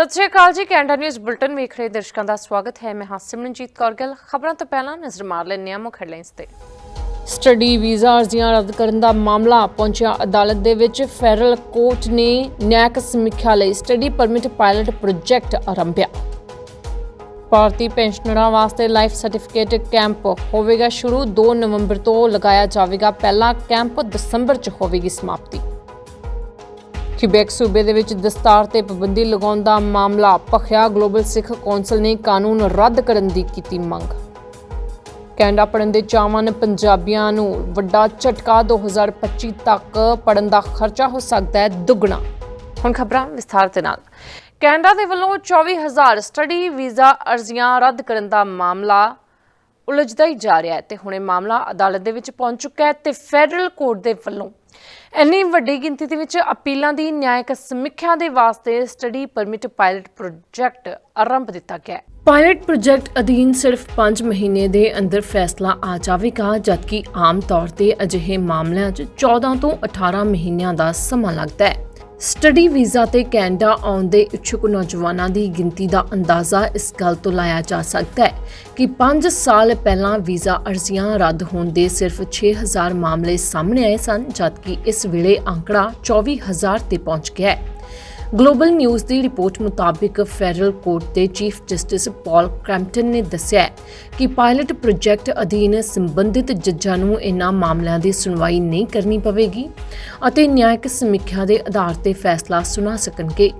ਸਤਿ ਸ਼੍ਰੀ ਅਕਾਲ ਜੀ, Canada news bulletin ਵੇਖ ਰਹੇ ਦਰਸ਼ਕਾਂ ਦਾ ਸਵਾਗਤ ਹੈ। ਮੈਂ ਹਾਂ ਸਿਮਰਨਜੀਤ ਕੌਰ। ਗਿੱਲ ਖਬਰਾਂ ਤੋਂ ਪਹਿਲਾਂ ਨਜ਼ਰ ਮਾਰ ਲੈਂਦੇ ਹਾਂ ਮੁੱਖ ਹੈਡਲਾਈਨਸ ਤੇ। ਸਟੱਡੀ ਵੀਜ਼ਾ ਅਰਜ਼ੀਆਂ ਰੱਦ ਕਰਨ ਦਾ ਮਾਮਲਾ ਪਹੁੰਚਿਆ ਅਦਾਲਤ ਦੇ ਵਿੱਚ। ਫੈਡਰਲ ਕੋਰਟ ਨੇ ਨਿਆਇਕ ਸਮੀਖਿਆ ਲਈ ਸਟੱਡੀ ਪਰਮਿਟ ਪਾਇਲਟ ਪ੍ਰੋਜੈਕਟ ਆਰੰਭਿਆ। ਭਾਰਤੀ ਪੈਨਸ਼ਨਰਾਂ ਵਾਸਤੇ ਲਾਈਫ ਸਰਟੀਫਿਕੇਟ ਕੈਂਪ ਹੋਵੇਗਾ ਸ਼ੁਰੂ। 2 ਨਵੰਬਰ ਤੋਂ ਲਗਾਇਆ ਜਾਵੇਗਾ। ਪਹਿਲਾ ਕੈਂਪ ਦਸੰਬਰ 'ਚ ਹੋਵੇਗੀ ਸਮਾਪਤੀ। ਕਿਬੈਕ ਸੂਬੇ ਦੇ ਵਿੱਚ ਦਸਤਾਰ ਤੇ ਪਾਬੰਦੀ ਲਗਾਉਣ ਦਾ ਮਾਮਲਾ ਭਖਿਆ। ਗਲੋਬਲ ਸਿੱਖ ਕੌਂਸਲ ਨੇ ਕਾਨੂੰਨ ਰੱਦ ਕਰਨ ਦੀ ਕੀਤੀ ਮੰਗ। ਕੈਨੇਡਾ ਪੜਨ ਦੇ ਚਾਹਵਾਨ ਪੰਜਾਬੀਆਂ ਨੂੰ ਵੱਡਾ ਝਟਕਾ 2025 ਤੱਕ ਪੜਨ ਦਾ ਖਰਚਾ ਹੋ ਸਕਦਾ ਹੈ। ਦੁੱਗਣਾ। ਹੁਣ ਖਬਰਾਂ ਵਿਸਥਾਰ ਦੇ ਨਾਲ। ਕੈਨੇਡਾ ਦੇ ਵੱਲੋਂ 24000 ਸਟੱਡੀ ਵੀਜ਼ਾ ਅਰਜ਼ੀਆਂ ਰੱਦ ਕਰਨ ਦਾ ਮਾਮਲਾ ਉਲਝਦਾ ਹੀ ਜਾ ਰਿਹਾ ਹੈ ਤੇ ਹੁਣ ਮਾਮਲਾ ਅਦਾਲਤ ਦੇ ਵਿੱਚ ਪਹੁੰਚ ਚੁੱਕਾ ਹੈ ਤੇ ਫੈਡਰਲ ਕੋਰਟ ਦੇ ਵੱਲੋਂ ਇੰਨੀ ਵੱਡੀ ਗਿਣਤੀ ਦੇ ਵਿੱਚ ਅਪੀਲਾਂ ਦੀ ਨਿਆਇਕ ਸਮੀਖਿਆ ਦੇ ਵਾਸਤੇ ਸਟੱਡੀ ਪਰਮਿਟ ਪਾਇਲਟ ਪ੍ਰੋਜੈਕਟ ਆਰੰਭ ਦਿੱਤਾ ਗਿਆ ਹੈ। ਪਾਇਲਟ ਪ੍ਰੋਜੈਕਟ ਅਧੀਨ ਸਿਰਫ 5 ਮਹੀਨੇ ਦੇ ਅੰਦਰ ਫੈਸਲਾ ਆ ਜਾਵੇਗਾ, ਜਦਕਿ ਆਮ ਤੌਰ ਤੇ ਅਜਿਹੇ ਮਾਮਲਿਆਂ 'ਚ 14 ਤੋਂ 18 ਮਹੀਨਿਆਂ ਦਾ ਸਮਾਂ ਲੱਗਦਾ ਹੈ। ਸਟੱਡੀ ਵੀਜ਼ਾ ਤੇ ਕੈਨੇਡਾ ਆਉਣ ਦੇ ਇੱਛੁਕ ਨੌਜਵਾਨਾਂ ਦੀ ਗਿਣਤੀ ਦਾ ਅੰਦਾਜ਼ਾ ਇਸ ਗੱਲ ਤੋਂ ਲਾਇਆ ਜਾ ਸਕਦਾ ਹੈ ਕਿ 5 ਸਾਲ ਪਹਿਲਾਂ ਵੀਜ਼ਾ ਅਰਜ਼ੀਆਂ ਰੱਦ ਹੋਣ ਦੇ ਸਿਰਫ 6000 ਮਾਮਲੇ ਸਾਹਮਣੇ ਆਏ ਸਨ, ਜਦਕਿ ਇਸ ਵੇਲੇ ਅੰਕੜਾ 24000 ਤੇ ਪਹੁੰਚ ਗਿਆ ਹੈ। ਗਲੋਬਲ ਨਿਊਜ਼ ਦੀ ਰਿਪੋਰਟ ਮੁਤਾਬਿਕ ਫੈਡਰਲ ਕੋਰਟ ਦੇ ਚੀਫ ਜਸਟਿਸ ਪਾਲ ਕ੍ਰੈਂਪਟਨ ਨੇ ਦੱਸਿਆ ਕਿ ਪਾਇਲਟ ਪ੍ਰੋਜੈਕਟ ਅਧੀਨ ਸੰਬੰਧਿਤ ਜੱਜਾਂ ਨੂੰ ਇਨ੍ਹਾਂ ਮਾਮਲਿਆਂ ਦੀ ਸੁਣਵਾਈ ਨਹੀਂ ਕਰਨੀ ਪਵੇਗੀ ਅਤੇ ਨਿਆਇਕ ਸਮੀਖਿਆ ਦੇ ਆਧਾਰ ਤੇ ਫੈਸਲਾ ਸੁਣਾ ਸਕਣਗੇ।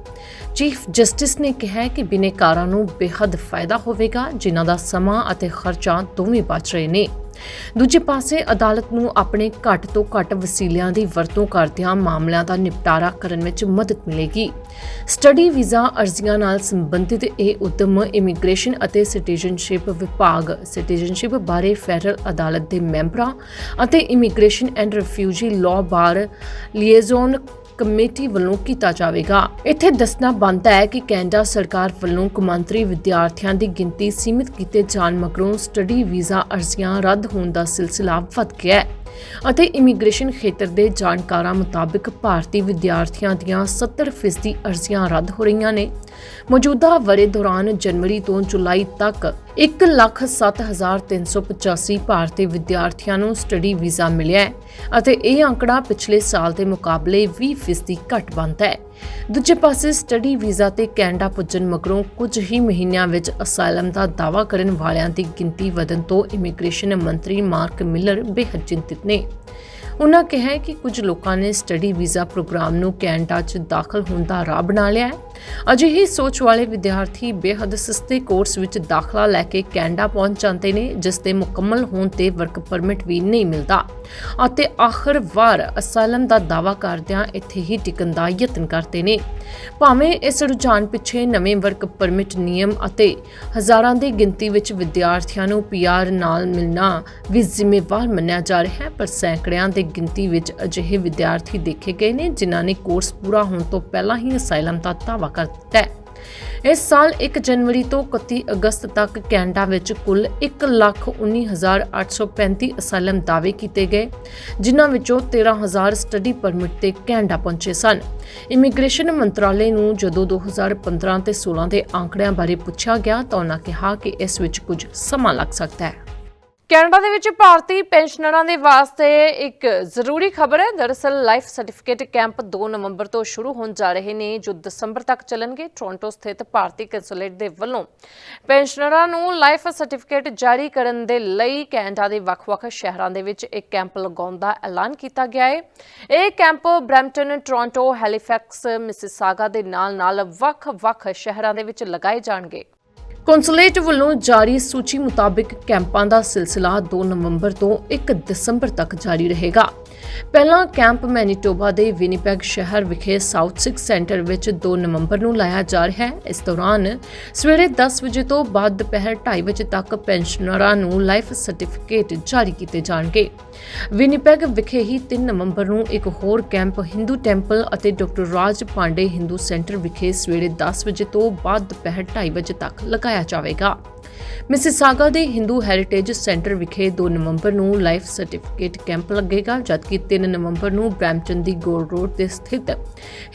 ਚੀਫ ਜਸਟਿਸ ਨੇ ਕਿਹਾ ਕਿ ਬਿਨੇਕਾਰਾਂ ਨੂੰ ਬੇਹੱਦ ਫਾਇਦਾ ਹੋਵੇਗਾ, ਜਿਨ੍ਹਾਂ ਦਾ ਸਮਾਂ ਅਤੇ ਖਰਚਾ ਦੋਵੇਂ ਬਚ ਰਹੇ ਨੇ। ਦੂਜੇ ਪਾਸੇ ਅਦਾਲਤ ਨੂੰ ਆਪਣੇ ਘੱਟ ਤੋਂ ਘੱਟ ਵਸੀਲਿਆਂ ਦੀ ਵਰਤੋਂ ਕਰਦਿਆਂ ਮਾਮਲਿਆਂ ਦਾ ਨਿਪਟਾਰਾ ਕਰਨ ਵਿੱਚ ਮਦਦ ਮਿਲੇਗੀ। ਸਟੱਡੀ ਵੀਜ਼ਾ ਅਰਜ਼ੀਆਂ ਨਾਲ ਸੰਬੰਧਿਤ ਇਹ ਉਦਮ ਇਮੀਗ੍ਰੇਸ਼ਨ ਅਤੇ ਸਿਟੀਜ਼ਨਸ਼ਿਪ ਵਿਭਾਗ, ਸਿਟੀਜ਼ਨਸ਼ਿਪ ਬਾਰੇ ਫੈਡਰਲ ਅਦਾਲਤ ਦੇ ਮੈਂਬਰਾਂ ਅਤੇ immigration and refugee law bar liaison committee ਵੱਲੋਂ ਕੀਤਾ ਜਾਵੇਗਾ। ਇੱਥੇ ਦੱਸਣਾ ਬਣਦਾ ਹੈ ਕਿ ਕੈਨੇਡਾ ਸਰਕਾਰ ਵੱਲੋਂ ਕੌਮਾਂਤਰੀ ਵਿਦਿਆਰਥੀਆਂ ਦੀ ਗਿਣਤੀ ਸੀਮਿਤ ਕੀਤੇ ਜਾਣ ਮਗਰੋਂ ਸਟੱਡੀ ਵੀਜ਼ਾ ਅਰਜ਼ੀਆਂ ਰੱਦ ਹੋਣ ਦਾ ਸਿਲਸਿਲਾ ਵੱਧ ਗਿਆ ਹੈ ਅਤੇ ਇਮੀਗ੍ਰੇਸ਼ਨ ਖੇਤਰ ਦੇ ਜਾਣਕਾਰਾਂ ਮੁਤਾਬਕ ਭਾਰਤੀ ਵਿਦਿਆਰਥੀਆਂ ਦੀਆਂ 70% ਅਰਜ਼ੀਆਂ ਰੱਦ ਹੋ ਰਹੀਆਂ ਨੇ। ਮੌਜੂਦਾ ਵਰੇ ਦੌਰਾਨ ਜਨਵਰੀ ਤੋਂ ਜੁਲਾਈ ਤੱਕ 107385 ਭਾਰਤੀ ਵਿਦਿਆਰਥੀਆਂ ਨੂੰ ਸਟੱਡੀ ਵੀਜ਼ਾ ਮਿਲਿਆ ਹੈ ਅਤੇ ਇਹ ਅੰਕੜਾ ਪਿਛਲੇ ਸਾਲ ਦੇ ਮੁਕਾਬਲੇ 20% ਘੱਟ ਬਣਦਾ ਹੈ। ਦੂਜੇ ਪਾਸੇ ਸਟੱਡੀ ਵੀਜ਼ਾ ਤੇ ਕੈਨੇਡਾ ਪੁੱਜਣ ਮਗਰੋਂ ਕੁਝ ਹੀ ਮਹੀਨਿਆਂ ਵਿੱਚ ਅਸਾਈਲਮ ਦਾ ਦਾਅਵਾ ਕਰਨ ਵਾਲਿਆਂ ਦੀ ਗਿਣਤੀ ਵਧਣ ਤੋਂ ਇਮੀਗ੍ਰੇਸ਼ਨ ਮੰਤਰੀ ਮਾਰਕ ਮਿਲਰ ਬੇਹੱਦ ਚਿੰਤਿਤ ਨੇ। ਉਨ੍ਹਾਂ ਕਿਹਾ ਕਿ ਕੁਝ ਲੋਕਾਂ ਨੇ ਸਟੱਡੀ ਵੀਜ਼ਾ ਪ੍ਰੋਗਰਾਮ ਨੂੰ ਕੈਨੇਡਾ 'ਚ ਦਾਖਲ ਹੋਣ ਦਾ ਰਾਹ ਬਣਾ ਲਿਆ ਹੈ। ਅਜਿਹੀ ਸੋਚ ਵਾਲੇ ਵਿਦਿਆਰਥੀ ਬੇਹੱਦ ਸਸਤੇ ਕੋਰਸ ਵਿੱਚ ਦਾਖਲਾ ਲੈ ਕੇ ਕੈਨੇਡਾ ਪਹੁੰਚ ਜਾਂਦੇ ਨੇ, ਜਿਸ ਦੇ ਮੁਕੰਮਲ ਹੋਣ ਤੇ ਵਰਕ ਪਰਮਿਟ ਵੀ ਨਹੀਂ ਮਿਲਦਾ। ਅਤੇ ਆਖਰ ਵਾਰ ਅਸਾਈਲਮ ਦਾ ਦਾਅਵਾ ਕਰਦਿਆਂ ਇੱਥੇ ਹੀ ਟਿਕਣ ਦਾ ਯਤਨ ਕਰਦੇ ਨੇ। ਭਾਵੇਂ ਇਸ ਰੁਝਾਨ ਪਿੱਛੇ ਨਵੇਂ ਵਰਕ ਪਰਮਿਟ ਨਿਯਮ ਅਤੇ ਹਜ਼ਾਰਾਂ ਦੀ ਗਿਣਤੀ ਵਿੱਚ ਵਿਦਿਆਰਥੀਆਂ ਨੂੰ ਪੀਆਰ ਨਾਲ ਮਿਲਣਾ ਵੀ ਜ਼ਿੰਮੇਵਾਰ ਮੰਨਿਆ ਜਾ ਰਿਹਾ ਹੈ, ਪਰ ਸੈਂਕੜਿਆਂ ਦੀ ਗਿਣਤੀ ਵਿੱਚ ਅਜਿਹੇ ਵਿਦਿਆਰਥੀ ਦੇਖੇ ਗਏ ਨੇ, ਜਿਨ੍ਹਾਂ ਨੇ ਕੋਰਸ ਪੂਰਾ ਹੋਣ ਤੋਂ ਪਹਿਲਾਂ ਹੀ ਅਸਾਈਲਮ ਦਾ ਦਾਅਵਾ ਕਰ ਦਿੱਤਾ ਹੈ। ਇਸ ਸਾਲ 1 ਜਨਵਰੀ ਤੋਂ 31 ਅਗਸਤ ਤੱਕ ਕੈਨੇਡਾ ਵਿੱਚ ਕੁੱਲ 119835 ਅਸਾਈਲਮ ਦਾਅਵੇ ਕੀਤੇ ਗਏ, ਜਿਨ੍ਹਾਂ ਵਿੱਚੋਂ 13000 ਸਟੱਡੀ ਪਰਮਿਟ ਤੇ ਕੈਨੇਡਾ ਪਹੁੰਚੇ ਸਨ। ਇਮੀਗ੍ਰੇਸ਼ਨ ਮੰਤਰਾਲੇ ਨੂੰ ਜਦੋਂ 2015 ਤੇ 16 ਦੇ ਅੰਕੜਿਆਂ ਬਾਰੇ ਪੁੱਛਿਆ ਗਿਆ ਤਾਂ ਉਹਨਾਂ ਕਿਹਾ ਕਿ ਇਸ ਵਿੱਚ ਕੁਝ ਸਮਾਂ ਲੱਗ ਸਕਦਾ ਹੈ। ਕੈਨੇਡਾ ਦੇ ਵਿੱਚ ਭਾਰਤੀ ਪੈਨਸ਼ਨਰਾਂ ਦੇ ਵਾਸਤੇ ਇੱਕ ਜ਼ਰੂਰੀ ਖਬਰ ਹੈ। ਦਰਅਸਲ ਲਾਈਫ ਸਰਟੀਫਿਕੇਟ ਕੈਂਪ 2 ਨਵੰਬਰ ਤੋਂ ਸ਼ੁਰੂ ਹੋਣ ਜਾ ਰਹੇ ਨੇ, ਜੋ ਦਸੰਬਰ ਤੱਕ ਚੱਲਣਗੇ, ਟੋਰਾਂਟੋ ਸਥਿਤ ਭਾਰਤੀ ਕੰਸੂਲੇਟ ਦੇ ਵੱਲੋਂ। ਪੈਨਸ਼ਨਰਾਂ ਨੂੰ ਲਾਈਫ ਸਰਟੀਫਿਕੇਟ ਜਾਰੀ ਕਰਨ ਦੇ ਲਈ ਕੈਨੇਡਾ ਦੇ ਵੱਖ-ਵੱਖ ਸ਼ਹਿਰਾਂ ਦੇ ਵਿੱਚ ਇੱਕ ਕੈਂਪ ਲਗਾਉਣ ਦਾ ਐਲਾਨ ਕੀਤਾ ਗਿਆ ਹੈ। ਇਹ camp Brampton, Toronto, Halifax, Mississauga ਦੇ ਨਾਲ-ਨਾਲ ਵੱਖ-ਵੱਖ ਸ਼ਹਿਰਾਂ ਦੇ ਵਿੱਚ ਲਗਾਏ ਜਾਣਗੇ। ਕੌਂਸੂਲੇਟ ਵੱਲੋਂ ਜਾਰੀ ਸੂਚੀ ਮੁਤਾਬਿਕ ਕੈਂਪਾਂ ਦਾ ਸਿਲਸਿਲਾ 2 ਨਵੰਬਰ ਤੋਂ 1 ਦਸੰਬਰ ਤੱਕ ਜਾਰੀ ਰਹੇਗਾ। ਪਹਿਲਾ ਕੈਂਪ ਮੈਨੀਟੋਬਾ ਦੇ ਵਿਨੀਪੈਗ ਸ਼ਹਿਰ ਵਿਖੇ ਸਾਊਥ ਸਿਕਸ ਸੈਂਟਰ ਵਿੱਚ 2 ਨਵੰਬਰ ਨੂੰ ਲਾਇਆ ਜਾ ਰਿਹਾ ਹੈ। ਇਸ ਦੌਰਾਨ ਸਵੇਰੇ 10 ਵਜੇ ਤੋਂ ਬਾਅਦ ਦੁਪਹਿਰ 2:30 ਵਜੇ ਤੱਕ ਪੈਨਸ਼ਨਰਾਂ ਨੂੰ ਲਾਈਫ ਸਰਟੀਫਿਕੇਟ ਜਾਰੀ ਕੀਤੇ ਜਾਣਗੇ। ਵਿਨੀਪੈਗ ਵਿਖੇ ਹੀ 3 ਨਵੰਬਰ ਨੂੰ ਇੱਕ ਹੋਰ ਕੈਂਪ ਹਿੰਦੂ ਟੈਂਪਲ ਅਤੇ ਡਾਕਟਰ ਰਾਜ ਪਾਂਡੇ ਹਿੰਦੂ ਸੈਂਟਰ ਵਿਖੇ ਸਵੇਰੇ 10 ਵਜੇ ਤੋਂ ਬਾਅਦ ਦੁਪਹਿਰ 2:30 ਵਜੇ ਤੱਕ ਲਗਾਇਆ ਜਾਵੇਗਾ। ਮਿਸਿਸਾਗਾ ਦੇ ਹਿੰਦੂ ਹੈਰੀਟੇਜ ਸੈਂਟਰ ਵਿਖੇ 2 ਨਵੰਬਰ ਨੂੰ ਲਾਈਫ ਸਰਟੀਫਿਕੇਟ ਕੈਂਪ ਲੱਗੇਗਾ, ਜਦਕਿ 3 ਨਵੰਬਰ ਨੂੰ ਬ੍ਰੈਂਪਟਨ ਦੀ ਗੋਲ ਰੋਡ ਤੇ ਸਥਿਤ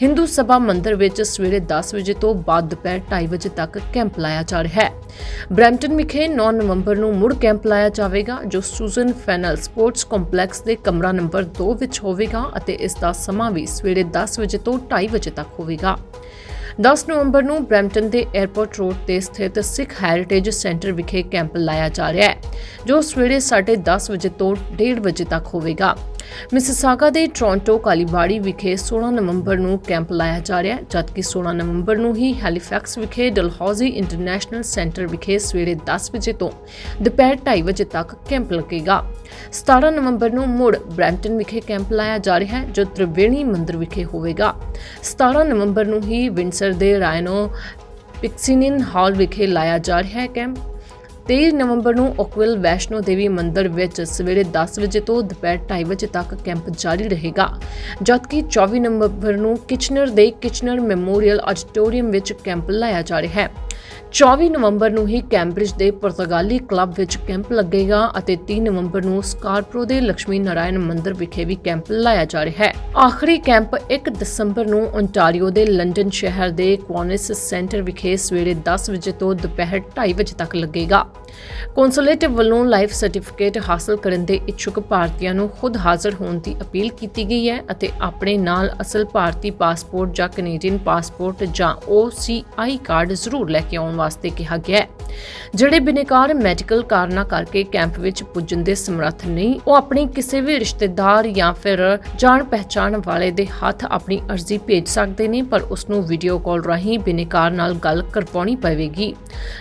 ਹਿੰਦੂ ਸਭਾ ਮੰਦਿਰ ਵਿੱਚ ਸਵੇਰੇ 10 ਵਜੇ ਤੋਂ ਬਾਅਦ ਦੁਪਹਿਰ 2:30 ਵਜੇ ਤੱਕ ਕੈਂਪ ਲਾਇਆ ਜਾ ਰਿਹਾ ਹੈ। ਬ੍ਰੈਂਪਟਨ ਵਿਖੇ 9 ਨਵੰਬਰ ਨੂੰ ਮੁੜ ਕੈਂਪ ਲਾਇਆ ਜਾਵੇਗਾ, ਜੋ ਸੂਜ਼ਨ ਫੈਨਲ ਸਪੋਰਟਸ ਕੰਪਲੈਕਸ ਦੇ ਕਮਰਾ ਨੰਬਰ 2 ਵਿੱਚ ਹੋਵੇਗਾ ਅਤੇ ਇਸ ਦਾ ਸਮਾਂ ਵੀ ਸਵੇਰੇ 10 ਵਜੇ ਤੋਂ 2:30 ਵਜੇ ਤੱਕ ਹੋਵੇਗਾ। 10 ਨਵੰਬਰ ਨੂੰ ਬ੍ਰੈਂਪਟਨ ਦੇ 에ਅਰਪੋਰਟ ਰੋਡ ਤੇ ਸਥਿਤ ਸਿੱਖ ਹੈਰੀਟੇਜ ਸੈਂਟਰ ਵਿਖੇ ਕੈਂਪ ਲਾਇਆ ਜਾ ਰਿਹਾ ਹੈ, ਜੋ ਸਵੇਰੇ 10:30 ਵਜੇ ਤੋਂ 1:30 ਵਜੇ ਤੱਕ ਹੋਵੇਗਾ। ਮਿਸਿਸਾਗਾ ਦੇ ਟੋਰਾਂਟੋ ਕਾਲੀਬਾੜੀ ਵਿਖੇ 16 ਨਵੰਬਰ ਨੂੰ ਕੈਂਪ ਲਾਇਆ ਜਾ ਰਿਹਾ ਹੈ, ਜਦਕਿ 16 ਨਵੰਬਰ ਨੂੰ ਹੀ ਹੈਲੀਫੈਕਸ ਵਿਖੇ ਡਲਹੌਜ਼ੀ ਇੰਟਰਨੈਸ਼ਨਲ ਸੈਂਟਰ ਵਿਖੇ ਸਵੇਰੇ 10 ਵਜੇ ਤੋਂ ਦੁਪਹਿਰ 2:30 ਵਜੇ ਤੱਕ ਕੈਂਪ ਲੱਗੇਗਾ। 17 ਨਵੰਬਰ ਨੂੰ ਮੁੜ ਬ੍ਰੈਂਪਟਨ ਵਿਖੇ ਕੈਂਪ ਲਾਇਆ ਜਾ ਰਿਹਾ ਹੈ, ਜੋ ਤ੍ਰਿਵੇਣੀ ਮੰਦਿਰ ਵਿਖੇ ਹੋਵੇਗਾ। 17 ਨਵੰਬਰ ਨੂੰ ਹੀ ਵਿੰਸਰ ਦੇ ਰਾਇਨੋ ਪਿਕਸਿਨਿਨ ਹਾਲ ਵਿਖੇ ਲਾਇਆ ਜਾ ਰਿਹਾ ਹੈ ਕੈਂਪ। 23 ਨਵੰਬਰ ਨੂੰ ਓਕਵਿਲ ਵੈਸ਼ਨੋ ਦੇਵੀ ਮੰਦਿਰ ਵਿੱਚ ਸਵੇਰੇ 10 ਵਜੇ ਤੋਂ ਦੁਪਹਿਰ 2:30 ਵਜੇ ਤੱਕ ਕੈਂਪ ਜਾਰੀ ਰਹੇਗਾ। ਜਦਕਿ 24 ਨਵੰਬਰ ਨੂੰ ਕਿਚਨਰ ਦੇ ਕਿਚਨਰ ਮੈਮੋਰੀਅਲ ਆਡੀਟੋਰੀਅਮ ਵਿੱਚ ਕੈਂਪ ਲਾਇਆ ਜਾ ਰਿਹਾ ਹੈ। 24 ਨਵੰਬਰ ਨੂੰ ਹੀ ਕੈਂਬਰਿਜ ਦੇ ਪੁਰਤਗਾਲੀ ਕਲੱਬ ਵਿੱਚ ਕੈਂਪ ਲੱਗੇਗਾ ਅਤੇ 3 ਨਵੰਬਰ ਨੂੰ ਸਕਾਰਪਰੋ ਦੇ ਲక్ష్ਮੀ ਨਾਰਾਇਣ ਮੰਦਿਰ ਵਿਖੇ ਵੀ ਕੈਂਪ ਲਾਇਆ ਜਾ ਰਿਹਾ ਹੈ। ਆਖਰੀ ਕੈਂਪ 1 ਦਸੰਬਰ ਨੂੰ ਓਨਟਾਰੀਓ ਦੇ ਲੰਡਨ ਸ਼ਹਿਰ ਦੇ ਕੁਆਨਿਸ ਸੈਂਟਰ ਵਿਖੇ ਸਵੇਰੇ 10 ਵਜੇ ਤੋਂ ਦੁਪਹਿਰ 2:30 ਵਜੇ ਤੱਕ ਲੱਗੇਗਾ। ਕੌਂਸੂਲੇਟ ਵੱਲੋਂ ਲਾਈਫ ਸਰਟੀਫਿਕੇਟ ਹਾਸਲ ਕਰਨ ਦੇ ਇੱਛੁਕ ਭਾਰਤੀਆਂ ਨੂੰ ਖੁਦ ਹਾਜ਼ਰ ਹੋਣ ਦੀ ਅਪੀਲ ਕੀਤੀ ਗਈ ਹੈ ਅਤੇ ਆਪਣੇ ਨਾਲ ਅਸਲ ਭਾਰਤੀ ਪਾਸਪੋਰਟ ਜਾਂ ਕੈਨੇਡੀਅਨ ਪਾਸਪੋਰਟ ਜਾਂ OCI ਕਾਰਡ ਜ਼ਰੂਰ ਲੈ ਕੇ ਆਉਣ ਵਾਸਤੇ ਕਿਹਾ ਗਿਆ ਹੈ। ਜਿਹੜੇ ਬਿਨੇਕਾਰ ਮੈਡੀਕਲ ਕਾਰਨਾਂ ਕਰਕੇ ਕੈਂਪ ਵਿੱਚ ਪੁੱਜਣ ਦੇ ਸਮਰੱਥ ਨਹੀਂ, ਉਹ ਆਪਣੀ ਕਿਸੇ ਵੀ ਰਿਸ਼ਤੇਦਾਰ ਜਾਂ ਫਿਰ ਜਾਣ ਪਹਿਚਾਣ ਵਾਲੇ ਦੇ ਹੱਥ ਆਪਣੀ ਅਰਜ਼ੀ ਭੇਜ ਸਕਦੇ ਨੇ, ਪਰ ਉਸ ਨੂੰ ਵੀਡੀਓ ਕਾਲ ਰਾਹੀਂ ਬਿਨੇਕਾਰ ਨਾਲ ਗੱਲ ਕਰਵਾਉਣੀ ਪਵੇਗੀ।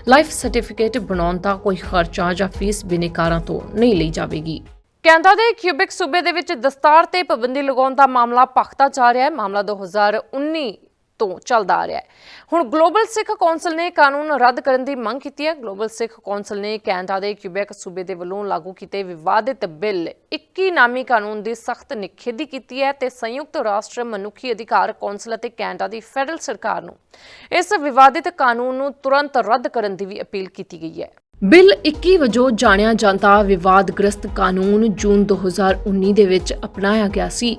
ਲਾਈਫ ਸਰਟੀਫਿਕੇਟ ਬਣਾਉਣ ਦਾ ਕੋਈ ਖਰਚਾ ਜਾਂ ਫੀਸ ਬਿਨੇਕਾਰਾਂ ਤੋਂ ਨਹੀਂ ਲਈ ਜਾਵੇਗੀ। ਕੈਨੇਡਾ ਦੇ ਕਿਊਬਿਕ ਸੂਬੇ ਦੇ ਵਿੱਚ ਦਸਤਾਰ ਤੇ ਪਾਬੰਦੀ ਲਗਾਉਣ ਦਾ ਮਾਮਲਾ ਭਖਦਾ ਜਾ ਰਿਹਾ ਹੈ। ਮਾਮਲਾ 2019 ਤੋਂ ਚੱਲਦਾ ਆ ਰਿਹਾ ਹੈ। ਹੁਣ ਗਲੋਬਲ ਸਿੱਖ ਕੌਂਸਲ ਨੇ ਕਾਨੂੰਨ ਰੱਦ ਕਰਨ ਦੀ ਮੰਗ ਕੀਤੀ ਹੈ। ਗਲੋਬਲ ਸਿੱਖ ਕੌਂਸਲ ਨੇ ਕੈਨੇਡਾ ਦੇ ਕਿਊਬੈਕ ਸੂਬੇ ਦੇ ਵੱਲੋਂ ਲਾਗੂ ਕੀਤੇ ਵਿਵਾਦਿਤ ਬਿੱਲ 21 ਨਾਮੀ ਕਾਨੂੰਨ ਦੀ ਸਖਤ ਨਿਖੇਧੀ ਕੀਤੀ ਹੈ ਤੇ ਸੰਯੁਕਤ ਰਾਸ਼ਟਰ ਮਨੁੱਖੀ ਅਧਿਕਾਰ ਕੌਂਸਲ ਅਤੇ ਕੈਨੇਡਾ ਦੀ ਫੈਡਰਲ ਸਰਕਾਰ ਨੂੰ ਇਸ ਵਿਵਾਦਿਤ ਕਾਨੂੰਨ ਨੂੰ ਤੁਰੰਤ ਰੱਦ ਕਰਨ ਦੀ ਵੀ ਅਪੀਲ ਕੀਤੀ ਗਈ ਹੈ। ਬਿੱਲ 21 ਵਜੋਂ ਜਾਣਿਆ ਜਾਂਦਾ, ਵਿਵਾਦਗ੍ਰਸਤ ਕਾਨੂੰਨ ਜੂਨ 2019 ਦੇ ਵਿੱਚ ਅਪਣਾਇਆ ਗਿਆ ਸੀ।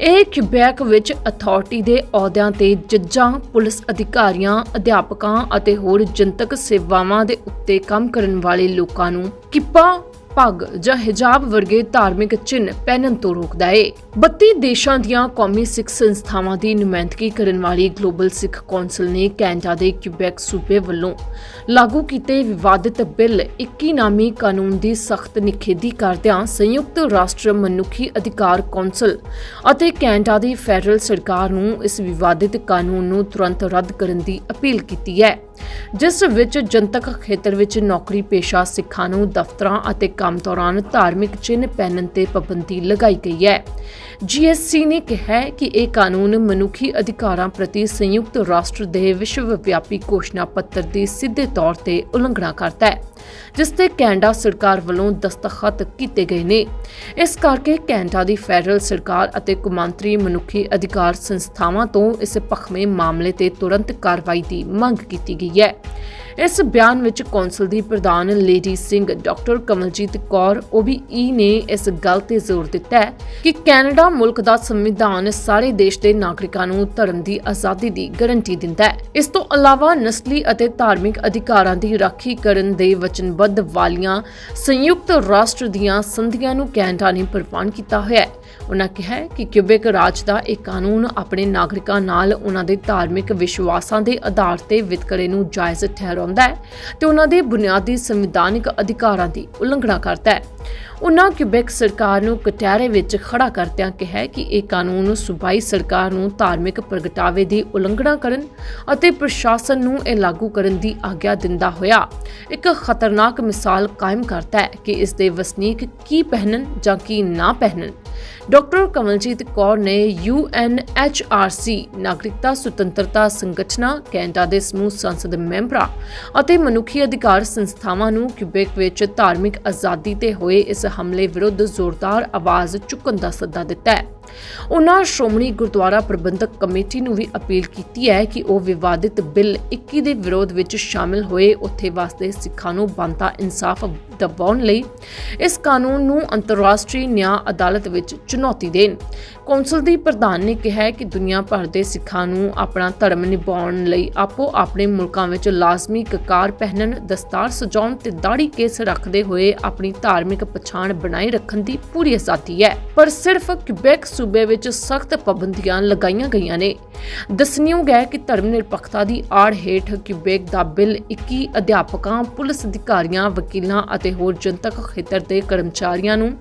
ਇਹ ਕਿਬੈਕ ਵਿੱਚ ਅਥਾਰਟੀ ਦੇ ਅਹੁਦਿਆਂ ਤੇ ਜੱਜਾਂ, ਪੁਲਿਸ ਅਧਿਕਾਰੀਆਂ, ਅਧਿਆਪਕਾਂ ਅਤੇ ਹੋਰ ਜਨਤਕ ਸੇਵਾਵਾਂ ਦੇ ਉੱਤੇ ਕੰਮ ਕਰਨ ਵਾਲੇ ਲੋਕਾਂ ਨੂੰ ਕਿੱਪਾ ਪੱਗ ਜਾਂ ਹਿਜਾਬ ਵਰਗੇ ਧਾਰਮਿਕ ਚਿੰਨ੍ਹ ਪਹਿਨਣ ਤੋਂ ਰੋਕਦਾ ਹੈ 32 ਦੇਸ਼ਾਂ ਦੀਆਂ ਕੌਮੀ ਸਿੱਖ ਸੰਸਥਾਵਾਂ ਦੀ ਨੁਮਾਇੰਦਗੀ ਕਰਨ ਵਾਲੀ ਗਲੋਬਲ ਸਿੱਖ ਕੌਂਸਲ ਨੇ ਕੈਨੇਡਾ ਦੇ ਕਿਊਬੈਕ ਸੂਬੇ ਵੱਲੋਂ ਲਾਗੂ ਕੀਤੇ ਵਿਵਾਦਿਤ ਬਿੱਲ 21 ਨਾਮੀ ਕਾਨੂੰਨ ਦੀ ਸਖਤ ਨਿਖੇਧੀ ਕਰਦਿਆਂ ਸੰਯੁਕਤ ਰਾਸ਼ਟਰ ਮਨੁੱਖੀ ਅਧਿਕਾਰ ਕੌਂਸਲ ਅਤੇ ਕੈਨੇਡਾ ਦੀ ਫੈਡਰਲ ਸਰਕਾਰ ਨੂੰ ਇਸ ਵਿਵਾਦਿਤ ਕਾਨੂੰਨ ਨੂੰ ਤੁਰੰਤ ਰੱਦ ਕਰਨ ਦੀ ਅਪੀਲ ਕੀਤੀ ਹੈ। ਜਿਸ ਵਿੱਚ ਜਨਤਕ ਖੇਤਰ ਵਿੱਚ ਨੌਕਰੀ ਪੇਸ਼ਾ ਸਿੱਖਾਂ ਨੂੰ ਦਫ਼ਤਰਾਂ ਅਤੇ ਕੰਮ ਦੌਰਾਨ ਧਾਰਮਿਕ ਚਿੰਨ੍ਹ ਪਹਿਨਣ ਤੇ ਪਾਬੰਦੀ ਲਗਾਈ ਗਈ ਹੈ। ਜੀਐਸਸੀ ਨੇ ਕਿਹਾ ਕਿ ਇਹ ਕਾਨੂੰਨ ਮਨੁੱਖੀ ਅਧਿਕਾਰਾਂ ਪ੍ਰਤੀ ਸੰਯੁਕਤ ਰਾਸ਼ਟਰ ਦੇ ਵਿਸ਼ਵ ਵਿਆਪੀ ਘੋਸ਼ਣਾ ਪੱਤਰ ਦੀ ਸਿੱਧੇ ਤੌਰ ਤੇ ਉਲੰਘਣਾ ਕਰਦਾ ਹੈ। ਜਿਸ ਤੇ ਕੈਨੇਡਾ ਸਰਕਾਰ ਵੱਲੋਂ ਦਸਤਖਤ ਕੀਤੇ ਗਏ ਨੇ। ਇਸ ਕਰਕੇ ਕੈਨੇਡਾ ਦੀ ਫੈਡਰਲ ਸਰਕਾਰ ਅਤੇ ਕੁਮਾਂਤਰੀ ਮਨੁੱਖੀ ਅਧਿਕਾਰ ਸੰਸਥਾਵਾਂ ਤੋਂ ਇਸ ਭਖਵੇਂ ਮਾਮਲੇ ਤੇ ਤੁਰੰਤ ਕਾਰਵਾਈ ਦੀ ਮੰਗ ਕੀਤੀ ਗਈ ਹੈ। ਇਸ ਬਿਆਨ ਵਿੱਚ ਕੌਂਸਲ ਦੀ ਪ੍ਰਧਾਨ lady Singh doctor Kamaljit Kaur OBE ਨੇ ਇਸ ਗੱਲ ਤੇ ਜ਼ੋਰ ਦਿੱਤਾ ਹੈ ਕਿ ਕੈਨੇਡਾ ਮੁਲਕ ਦਾ ਸੰਵਿਧਾਨ ਸਾਰੇ ਦੇਸ਼ ਦੇ ਨਾਗਰਿਕਾਂ ਨੂੰ ਧਰਮ ਦੀ ਆਜ਼ਾਦੀ ਦੀ ਗਾਰੰਟੀ ਦਿੰਦਾ ਹੈ। ਇਸ ਤੋਂ ਇਲਾਵਾ ਨਸਲੀ ਅਤੇ ਧਾਰਮਿਕ ਅਧਿਕਾਰਾਂ ਦੀ ਰਾਖੀ ਕਰਨ ਦੇ ਵਚਨਬੱਧ ਵਾਲੀਆਂ ਸੰਯੁਕਤ ਰਾਸ਼ਟਰ ਦੀਆਂ ਸੰਧੀਆਂ ਨੂੰ ਕੈਨੇਡਾ ਨੇ ਪ੍ਰਵਾਨ ਕੀਤਾ ਹੋਇਆ ਹੈ। ਉਨ੍ਹਾਂ ਕਿਹਾ ਕਿ ਕਿਊਬਿਕ ਰਾਜ ਦਾ ਇਹ ਕਾਨੂੰਨ ਆਪਣੇ ਨਾਗਰਿਕਾਂ ਨਾਲ ਉਹਨਾਂ ਦੇ ਧਾਰਮਿਕ ਵਿਸ਼ਵਾਸਾਂ ਦੇ ਆਧਾਰ ਤੇ ਵਿਤਕਰੇ ਨੂੰ ਜਾਇਜ਼ ਠਹਿਰਾਉਂਦਾ ਹੈ ਤੇ ਉਹਨਾਂ ਦੇ ਬੁਨਿਆਦੀ ਸੰਵਿਧਾਨਿਕ ਅਧਿਕਾਰਾਂ ਦੀ ਉਲੰਘਣਾ ਕਰਦਾ ਹੈ। ਉਨ੍ਹਾਂ ਕਿਊਬੈਕ ਸਰਕਾਰ ਨੂੰ ਕਟਹਿਰੇ ਵਿੱਚ ਖੜਾ ਕਰਦਿਆਂ ਕਿਹਾ ਕਿ ਇਹ ਕਾਨੂੰਨ ਸੂਬਾਈ ਸਰਕਾਰ ਨੂੰ ਧਾਰਮਿਕ ਪ੍ਰਗਟਾਵੇ ਦੀ ਉਲੰਘਣਾ ਕਰਨ ਅਤੇ ਪ੍ਰਸ਼ਾਸਨ ਨੂੰ ਇਹ ਲਾਗੂ ਕਰਨ ਦੀ ਆਗਿਆ ਦਿੰਦਾ ਹੋਇਆ ਇੱਕ ਖਤਰਨਾਕ ਮਿਸਾਲ ਕਾਇਮ ਕਰਦਾ ਹੈ ਕਿ ਇਸ ਦੇ ਵਸਨੀਕ ਕੀ ਪਹਿਨਣ ਜਾਂ ਕੀ ਨਾ ਪਹਿਨਣ। ਡਾਕਟਰ ਕਮਲਜੀਤ ਕੌਰ ਨੇ UNHRC ਨਾਗਰਿਕਤਾ, ਸੁਤੰਤਰਤਾ ਸੰਗਠਨਾਂ, ਕੈਨੇਡਾ ਦੇ ਸਮੂਹ ਸੰਸਦ ਮੈਂਬਰਾਂ ਅਤੇ ਮਨੁੱਖੀ ਅਧਿਕਾਰ ਸੰਸਥਾਵਾਂ ਨੂੰ ਕਿਊਬੈਕ ਵਿੱਚ ਧਾਰਮਿਕ ਆਜ਼ਾਦੀ ਤੇ ਹੋਏ ਇਸ ਹਮਲੇ ਵਿਰੁੱਧ ਜ਼ੋਰਦਾਰ ਆਵਾਜ਼ ਚੁੱਕਣ ਦਾ ਸੱਦਾ ਦਿੱਤਾ ਹੈ। ਉਹਨਾਂ ਸ਼੍ਰੋਮਣੀ ਗੁਰਦੁਆਰਾ ਪ੍ਰਬੰਧਕ ਕਮੇਟੀ ਨੂੰ ਵੀ ਅਪੀਲ ਕੀਤੀ ਹੈ ਕਿ ਉਹ ਵਿਵਾਦਿਤ ਬਿੱਲ 21 ਦੇ ਵਿਰੋਧ ਵਿੱਚ ਸ਼ਾਮਿਲ ਹੋਏ ਉੱਥੇ ਵਾਸਤੇ ਸਿੱਖਾਂ ਨੂੰ ਬਣਦਾ ਇਨਸਾਫ ਦਬਾਉਣ ਲਈ ਇਸ ਕਾਨੂੰਨ ਨੂੰ ਅੰਤਰਰਾਸ਼ਟਰੀ ਨਿਆਂ ਅਦਾਲਤ ਵਿੱਚ ਚੁਣੌਤੀ ਦੇਣ। ਕੌਂਸਲ ਦੀ ਪ੍ਰਧਾਨ ਨੇ ਕਿਹਾ ਕਿ ਦੁਨੀਆ ਭਰ ਦੇ ਸਿੱਖਾਂ ਨੂੰ ਆਪਣਾ ਧਰਮ ਨਿਭਾਉਣ ਲਈ ਆਪੋ ਆਪਣੇ ਮੁਲਕਾਂ ਵਿੱਚ ਲਾਜ਼ਮੀ ਕਕਾਰ ਪਹਿਨਣ, ਦਸਤਾਰ ਸਜਾਉਣ ਤੇ ਦਾੜੀ ਕੇਸ ਰੱਖਦੇ ਹੋਏ ਆਪਣੀ ਧਾਰਮਿਕ ਪਛਾਣ ਬਣਾਈ ਰੱਖਣ ਦੀ ਪੂਰੀ ਆਜ਼ਾਦੀ ਹੈ। ਪਰ ਸਿਰਫ ਕਿਬੈਕ ਸੂਬੇ ਵਿੱਚ ਸਖਤ ਪਾਬੰਦੀਆਂ ਲਗਾਈਆਂ ਗਈਆਂ ਨੇ। ਦੱਸਣਯੋਗ ਹੈ ਕਿ ਧਰਮ ਨਿਰਪੱਖਤਾ ਦੀ ਆੜ ਹੇਠ ਕਿਬੈਕ ਦਾ ਬਿੱਲ 21 ਅਧਿਆਪਕਾਂ, ਪੁਲਿਸ ਅਧਿਕਾਰੀਆਂ, ਵਕੀਲਾਂ ਅਤੇ ਹੋਰ ਜਨਤਕ ਖੇਤਰ ਦੇ ਕਰਮਚਾਰੀਆਂ ਨੂੰ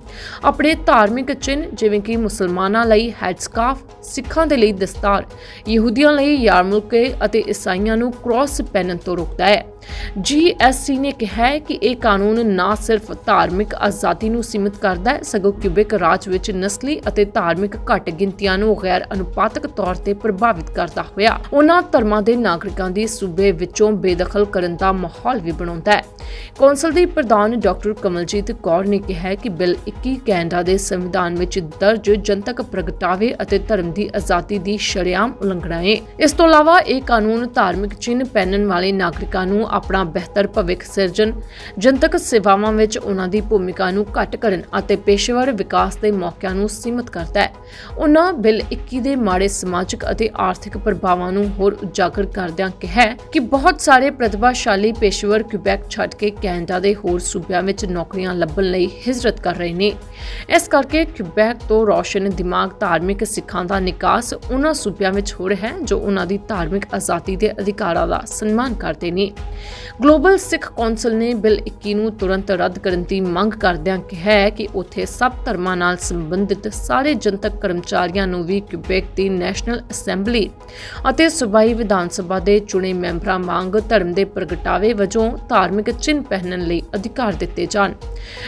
ਆਪਣੇ ਧਾਰਮਿਕ ਚਿੰਨ੍ਹ ਜਿਵੇਂ ਕਿ ਮੁਸਲਮਾਨਾਂ ਲਈ ਹੈਡਸਕਾਫ ਸਿੱਖਾਂ ਦੇ ਲਈ ਦਸਤਾਰ। ਯਹੂਦੀਆਂ ਲਈ ਯਾਰਮੁਲਕੇ ਅਤੇ ਈਸਾਈਆਂ ਨੂੰ ਕ੍ਰਾਸ ਪਹਿਨਣ ਤੋਂ ਰੋਕਦਾ ਹੈ। ਜੀਐਸਸੀ ਨੇ ਕਿਹਾ ਹੈ ਕਿ ਇਹ ਕਾਨੂੰਨ ਨਾ ਸਿਰਫ ਧਾਰਮਿਕ ਆਜ਼ਾਦੀ ਨੂੰ ਸੀਮਿਤ ਕਰਦਾ ਹੈ, ਸਗੋਂ ਕਿਊਬਿਕ ਰਾਜ ਵਿੱਚ ਨਸਲੀ ਅਤੇ ਧਾਰਮਿਕ ਘੱਟ ਗਿਣਤੀਆਂ ਨੂੰ ਗੈਰ ਅਨੁਪਾਤਕ ਤੌਰ ਤੇ ਪ੍ਰਭਾਵਿਤ ਕਰਦਾ ਹੋਇਆ। ਉਹਨਾਂ ਧਰਮਾਂ ਦੇ ਨਾਗਰਿਕਾਂ ਦੀ ਸੂਬੇ ਵਿੱਚੋਂ ਬੇਦਖਲ ਕਰਨ ਦਾ ਮਾਹੌਲ ਵੀ ਬਣਾਉਂਦਾ ਹੈ। ਕੌਂਸਲ ਦੀ ਪ੍ਰਧਾਨ ਡਾਕਟਰ ਕਮਲਜੀਤ ਕੌਰ ਨੇ ਕਿਹਾ ਕਿ ਬਿੱਲ 21 ਕੈਨੇਡਾ ਦੇ ਸੰਵਿਧਾਨ ਵਿੱਚ ਦਰਜ ਜਨਤਕ ਪ੍ਰਗਟਾਵੇ ਅਤੇ ਧਰਮ ਦੀ ਆਜ਼ਾਦੀ ਦੀ ਸ਼ਰੇਆਮ ਉਲੰਘਣਾ ਹੈ ਇਸ ਤੋਂ ਇਲਾਵਾ ਇਹ ਕਾਨੂੰਨ ਧਾਰਮਿਕ ਚਿੰਨ੍ਹ ਪਹਿਨਣ ਵਾਲੇ ਨਾਗਰਿਕਾਂ ਨੂੰ ਆਪਣਾ ਬਿਹਤਰ ਭਵਿੱਖ ਸਿਰਜਣ, ਜਨਤਕ ਸੇਵਾਵਾਂ ਵਿੱਚ ਉਹਨਾਂ ਦੀ ਭੂਮਿਕਾ ਨੂੰ ਘੱਟ ਕਰਨ ਅਤੇ ਪੇਸ਼ੇਵਰ ਵਿਕਾਸ ਦੇ ਮੌਕਿਆਂ ਨੂੰ ਸੀਮਿਤ ਕਰਦਾ ਹੈ। ਉਹਨਾਂ ਬਿੱਲ 21 ਦੇ ਮਾੜੇ ਸਮਾਜਿਕ ਅਤੇ ਆਰਥਿਕ ਪ੍ਰਭਾਵਾਂ ਨੂੰ ਹੋਰ ਉਜਾਗਰ ਕਰਦਿਆਂ ਕਿਹਾ ਕਿ ਬਹੁਤ ਸਾਰੇ ਪ੍ਰਤਿਭਾਸ਼ਾਲੀ ਪੇਸ਼ੇਵਰ ਕਿਊਬੈਕ ਛੱਡ ਕੇ ਕੈਨੇਡਾ ਦੇ ਹੋਰ ਸੂਬਿਆਂ ਵਿੱਚ ਨੌਕਰੀਆਂ ਲੱਭਣ ਲਈ ਹਿਜਰਤ ਕਰ ਰਹੇ ਨੇ। ਇਸ ਕਰਕੇ ਕਿਊਬੈਕ ਤੋਂ ਰੌਸ਼ਨ ਦਿਮਾਗ ਧਾਰਮਿਕ ਸਿੱਖਾਂ ਦਾ ਨਿਕਾਸ ਉਹਨਾਂ ਸੂਬਿਆਂ ਵਿੱਚ ਹੋ ਰਿਹਾ ਹੈ ਜੋ ਉਹਨਾਂ ਦੀ ਧਾਰਮਿਕ ਆਜ਼ਾਦੀ ਦੇ ਅਧਿਕਾਰਾਂ ਦਾ ਸਨਮਾਨ ਕਰਦੇ ਨੇ। ਗਲੋਬਲ ਸਿੱਖ ਕੌਂਸਲ ਨੇ ਬਿੱਲ 21 ਨੂੰ ਤੁਰੰਤ ਰੱਦ ਕਰਨ ਦੀ ਮੰਗ ਕਰਦਿਆਂ ਕਿਹਾ ਹੈ ਕਿ ਉੱਥੇ ਸਭ ਧਰਮਾਂ ਨਾਲ ਸੰਬੰਧਿਤ ਸਾਰੇ ਜਨਤਕ ਕਰਮਚਾਰੀਆਂ ਨੂੰ ਵੀ ਕਿਊਬੈਕ ਦੀ ਨੈਸ਼ਨਲ ਅਸੈਂਬਲੀ ਅਤੇ ਸੂਬਾਈ ਵਿਧਾਨ ਸਭਾ ਦੇ ਚੁਣੇ ਮੈਂਬਰਾਂ ਵਾਂਗ ਧਰਮ ਦੇ ਪ੍ਰਗਟਾਵੇ ਵਜੋਂ ਧਾਰਮਿਕ ਚਿੰਨ੍ਹ ਪਹਿਨਣ ਲਈ ਅਧਿਕਾਰ ਦਿੱਤੇ ਜਾਣ।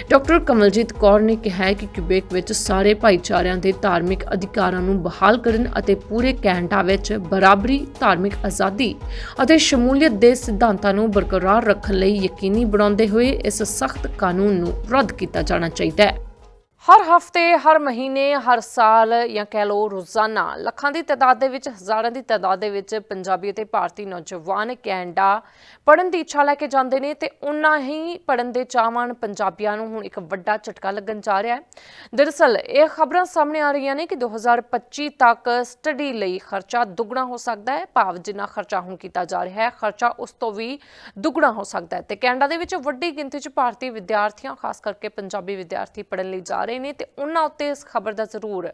ਡਾਕਟਰ ਕਮਲਜੀਤ ਕੌਰ ਨੇ ਕਿਹਾ ਕਿ ਕਿਊਬੈਕ ਵਿੱਚ ਸਾਰੇ ਭਾਈਚਾਰਿਆਂ ਦੇ ਧਾਰਮਿਕ ਅਧਿਕਾਰਾਂ ਨੂੰ ਬਹਾਲ ਕਰਨ ਅਤੇ ਪੂਰੇ ਕੈਨੇਡਾ ਵਿੱਚ ਬਰਾਬਰੀ, ਧਾਰਮਿਕ ਆਜ਼ਾਦੀ ਅਤੇ ਸ਼ਮੂਲੀਅਤ ਦੇ ਸਿਧਾਂਤਾਂ ਨੂੰ ਬਰਕਰਾਰ ਰੱਖਣ ਲਈ ਯਕੀਨੀ ਬਣਾਉਂਦੇ ਹੋਏ ਇਸ ਸਖਤ ਕਾਨੂੰਨ ਨੂੰ ਰੱਦ ਕੀਤਾ ਜਾਣਾ ਚਾਹੀਦਾ ਹੈ। ਹਰ ਹਫ਼ਤੇ, ਹਰ ਮਹੀਨੇ, ਹਰ ਸਾਲ ਜਾਂ ਕਹਿ ਲਓ ਰੋਜ਼ਾਨਾ ਲੱਖਾਂ ਦੀ ਤਾਦਾਦ ਦੇ ਵਿੱਚ, ਹਜ਼ਾਰਾਂ ਦੀ ਤਾਦਾਦ ਦੇ ਵਿੱਚ ਪੰਜਾਬੀ ਅਤੇ ਭਾਰਤੀ ਨੌਜਵਾਨ ਕੈਨੇਡਾ ਪੜਨ ਦੀ ਇੱਛਾ ਲੈ ਕੇ ਜਾਂਦੇ ਨੇ ਤੇ ਉਨਾ ਹੀ ਪੜਨ ਦੇ ਚਾਹਵਾਨ ਪੰਜਾਬੀਆਂ ਨੂੰ ਹੁਣ ਇੱਕ ਵੱਡਾ ਝਟਕਾ ਲੱਗਣ ਜਾ ਰਿਹਾ ਹੈ। ਦਰਅਸਲ, ਇਹ ਖਬਰਾਂ ਸਾਹਮਣੇ ਆ ਰਹੀਆਂ ਨੇ ਕਿ 2025 ਤੱਕ ਸਟੱਡੀ ਲਈ ਖਰਚਾ ਦੁੱਗਣਾ ਹੋ ਸਕਦਾ ਹੈ। ਭਾਵ ਜਿੰਨਾ ਖਰਚਾ ਹੁਣ ਕੀਤਾ ਜਾ ਰਿਹਾ ਹੈ, ਖਰਚਾ ਉਸ ਤੋਂ ਵੀ ਦੁੱਗਣਾ ਹੋ ਸਕਦਾ ਹੈ। ਤੇ ਕੈਨੇਡਾ ਦੇ ਵਿੱਚ ਵੱਡੀ ਗਿਣਤੀ 'ਚ ਭਾਰਤੀ ਵਿਦਿਆਰਥੀਆਂ, ਖਾਸ ਕਰਕੇ ਪੰਜਾਬੀ ਵਿਦਿਆਰਥੀ ਪੜਨ ਲਈ ਜਾ ਰਹੇ ਨੇ ਤੇ ਉਹਨਾਂ ਉੱਤੇ ਇਸ ਖਬਰ ਦਾ ਜ਼ਰੂਰ